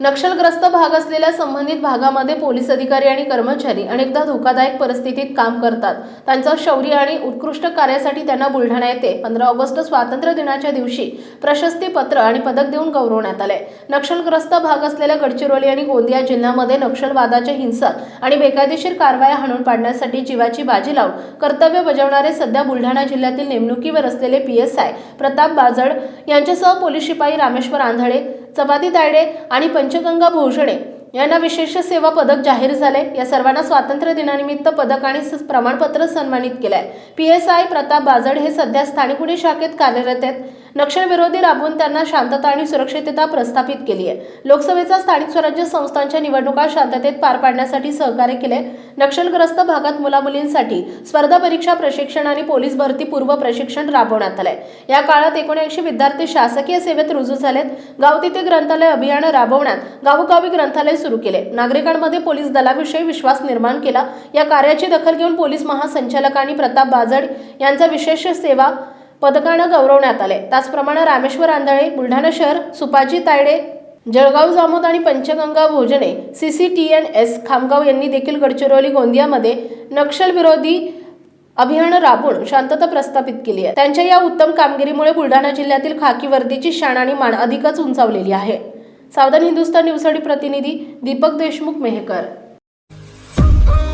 नक्षलग्रस्त भाग असलेल्या संबंधित भागामध्ये पोलीस अधिकारी आणि कर्मचारी अनेकदा धोकादायक परिस्थितीत काम करतात. त्यांचं शौर्य आणि उत्कृष्ट कार्यासाठी त्यांना बुलढाणा येथे पंधरा ऑगस्ट स्वातंत्र्य दिनाच्या दिवशी प्रशस्ती पत्र आणि पदक देऊन गौरवण्यात आले. नक्षलग्रस्त भाग असलेल्या गडचिरोली आणि गोंदिया जिल्ह्यामध्ये नक्षलवादाच्या हिंसक आणि बेकायदेशीर कारवाया हाणून पाडण्यासाठी जीवाची बाजी लावून कर्तव्य बजावणारे सध्या बुलढाणा जिल्ह्यातील नेमणुकीवर असलेले P S I Pratap Bajad यांच्यासह पोलीस शिपाई रामेश्वर आंधळे चपाती तायडे आणि पंचगंगा भोजणे यांना विशेष सेवा पदक जाहीर झाले. या सर्वांना स्वातंत्र्य दिनानिमित्त पदक आणि स- प्रमाणपत्र सन्मानित केलंय. P S I Pratap Bajad हे सध्या स्थानिक गुन्हे शाखेत कार्यरत आहेत. नक्षलविरोधी राबवून त्यांना शांतता आणि सुरक्षितता प्रस्थापित केली आहे. लोकसभेचा स्थानिक स्वराज्य संस्थांच्या निवडणुका शांततेत पार पाडण्यासाठी सहकार्य केले. नक्षलग्रस्त भागात मुलामुलींसाठी स्पर्धा परीक्षा प्रशिक्षण आणि पोलीस भरती पूर्व प्रशिक्षण राबवण्यात आलंय. या काळात एकोणऐंशी विद्यार्थी शासकीय सेवेत रुजू झालेत. गाव तिथे ग्रंथालय अभियान राबवण्यात गावोगावी ग्रंथालय सुरू केले. नागरिकांमध्ये पोलीस दलाविषयी विश्वास निर्माण केला. या कार्याची दखल घेऊन पोलीस महासंचालकांनी प्रताप बाजड यांचा विशेष सेवा पदकानं गौरवण्यात आले. त्याचप्रमाणे रामेश्वर आंधळे बुलढाणा शहर सुपाजी तायडे जळगाव जामोद आणि Panchganga Bhojane C C T N S Khamgaon यांनी देखील गडचिरोली गोंदियामध्ये नक्षलविरोधी अभियान राबवून शांतता प्रस्थापित केली आहे. त्यांच्या या उत्तम कामगिरीमुळे बुलढाणा जिल्ह्यातील खाकी वर्दीची शाण आणि मान अधिकच उंचावलेली आहे. सावधान हिंदुस्तान न्यूजसाठी प्रतिनिधी दीपक देशमुख मेहकर.